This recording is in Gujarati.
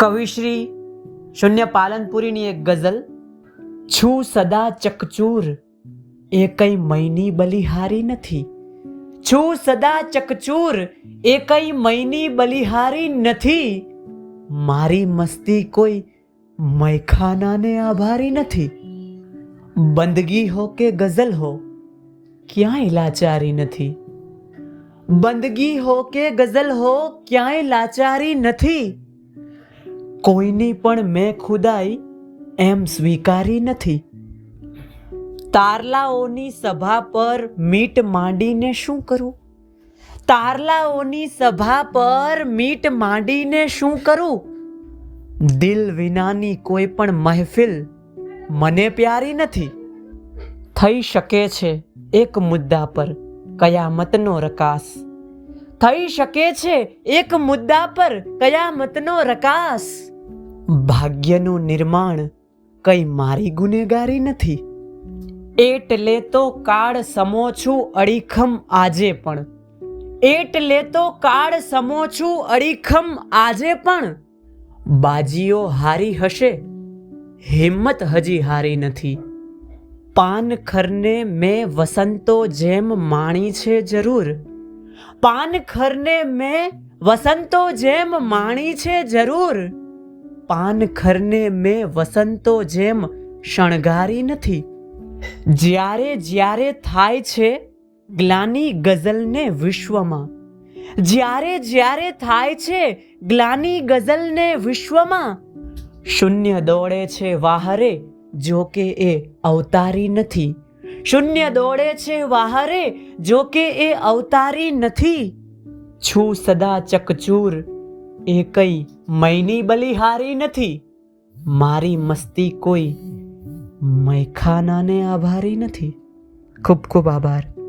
કવિશ્રી શૂન્ય પાલનપુરીની એક ગઝલ, છું સદા ચકચૂર, એ કઈ મૈની બલિહારી નથી. છું સદા ચકચૂર, એ કઈ મૈની બલિહારી નથી. મારી મસ્તી કોઈ મૈખાનાને આભારી નથી. બંદગી હો કે ગઝલ હો, ક્યાંય લાચારી નથી. બંદગી હો કે ગઝલ હો, ક્યાંય લાચારી નથી. કોઈની પણ મેં ખુદાઈ એમ સ્વીકારી નથી. તારલાઓની સભા પર મીટ માંડીને શું કરું? તારલાઓની સભા પર મીટ માંડીને શું કરું? દિલ વિનાની કોઈ પણ મહેફિલ મને પ્યારી નથી. થઈ શકે છે એક મુદ્દા પર કયામતનો રકાસ. થઈ શકે છે એક મુદ્દા પર કયામતનો રકાસ. ભાગ્યનું નિર્માણ કઈ મારી ગુનેગારી નથી. એટલે તો કાળ સમો છું અડીખમ આજે પણ. એટલે તો કાળ સમો છું અડીખમ આજે પણ. બાજીઓ હારી હશે, હિંમત હજી હારી નથી. પાનખરને મેં વસંતો જેમ માણી છે જરૂર. પાનખરને મેં વસંતો જેમ માણી છે જરૂર. પાનખરને મેં વસંતો જેમ શણગારી નથી. જ્યારે જ્યારે થાય છે ગ્લાની ગઝલને વિશ્વમાં. જ્યારે જ્યારે થાય છે ગ્લાની ગઝલને વિશ્વમાં. શૂન્ય દોડે છે વાહરે જો કે એ અવતારી નથી. શૂન્ય દોડે છે વાહરે જો કે એ અવતારી નથી. છું સદા ચકચૂર એ કઈ મૈની બલિહારી નથી. મારી મસ્તી કોઈ મૈખાનાને આભારી નથી. ખૂબ ખૂબ આભાર.